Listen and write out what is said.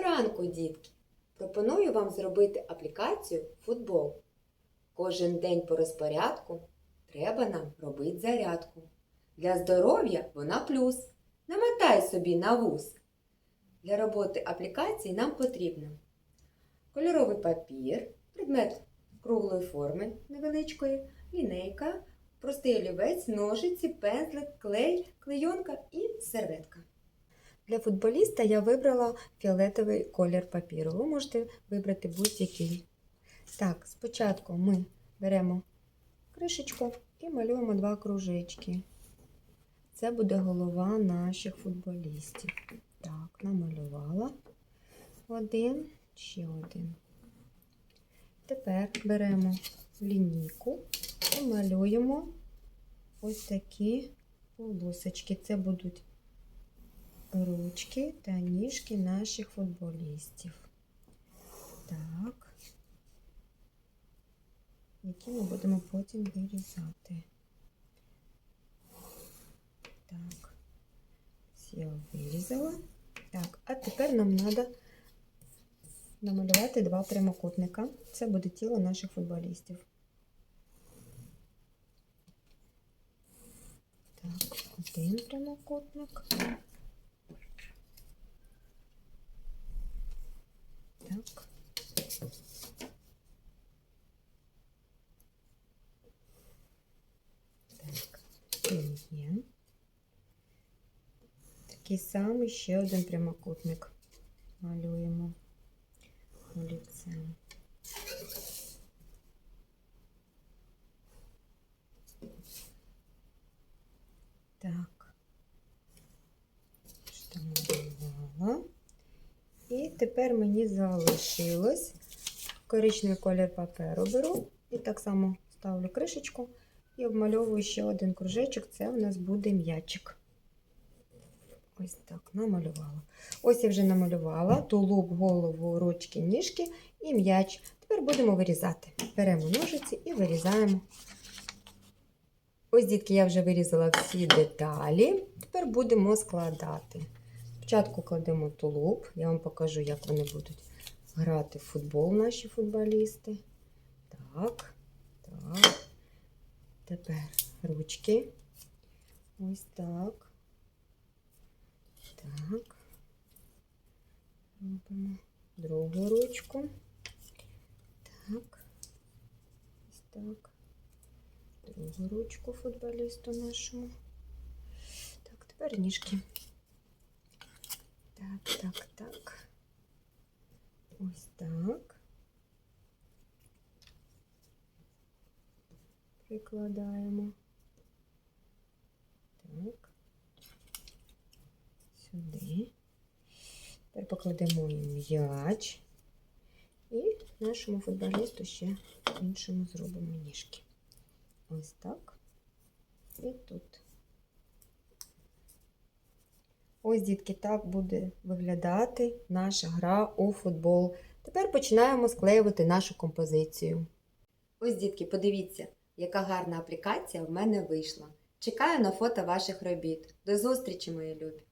Ранку, дітки! Пропоную вам зробити аплікацію футбол. Кожен день по розпорядку треба нам робити зарядку. Для здоров'я вона плюс. Намотай собі на вуз. Для роботи аплікації нам потрібно кольоровий папір, предмет круглої форми невеличкої, лінейка, простий олівець, ножиці, пензлик, клей, клейонка і серветка. Для футболіста я вибрала фіолетовий колір папіру. Ви можете вибрати будь-який. Так, спочатку ми беремо кришечку і малюємо два кружечки. Це буде голова наших футболістів. Так, намалювала один, ще один. Тепер беремо лінійку і малюємо ось такі полосочки. Це будуть ручки та ніжки наших футболістів. Так, які ми будемо потім вирізати. Так, все вирізала. Так, а тепер нам треба намалювати два прямокутника. Це буде тіло наших футболістів. Так, один прямокутник. Так. Так, він є. Такий самий ще один прямокутник малюємо олівцем. Так, що малювала. І тепер мені залишилось коричневий колір паперу беру і так само ставлю кришечку і обмальовую ще один кружечок. Це у нас буде м'ячик. Ось так намалювала. Ось я вже намалювала тулуб, голову, ручки, ніжки і м'яч. Тепер будемо вирізати. Беремо ножиці і вирізаємо. Ось, дітки, я вже вирізала всі деталі. Тепер будемо складати. Спочатку кладемо тулуб, я вам покажу, як вони будуть грати в футбол, наші футболісти. Так, так. Тепер ручки. Ось так. Так. Робимо другу ручку. Так. Ось так. Другу ручку футболісту нашому. Так, тепер ніжки. Так, так, так. Ось так. Прикладаємо. Так. Сюди. Тепер покладемо м'яч. І нашому футболісту ще іншому зробимо ніжки. Ось так. І тут. Ось, дітки, так буде виглядати наша гра у футбол. Тепер починаємо склеювати нашу композицію. Ось, дітки, подивіться, яка гарна аплікація в мене вийшла. Чекаю на фото ваших робіт. До зустрічі, мої любі!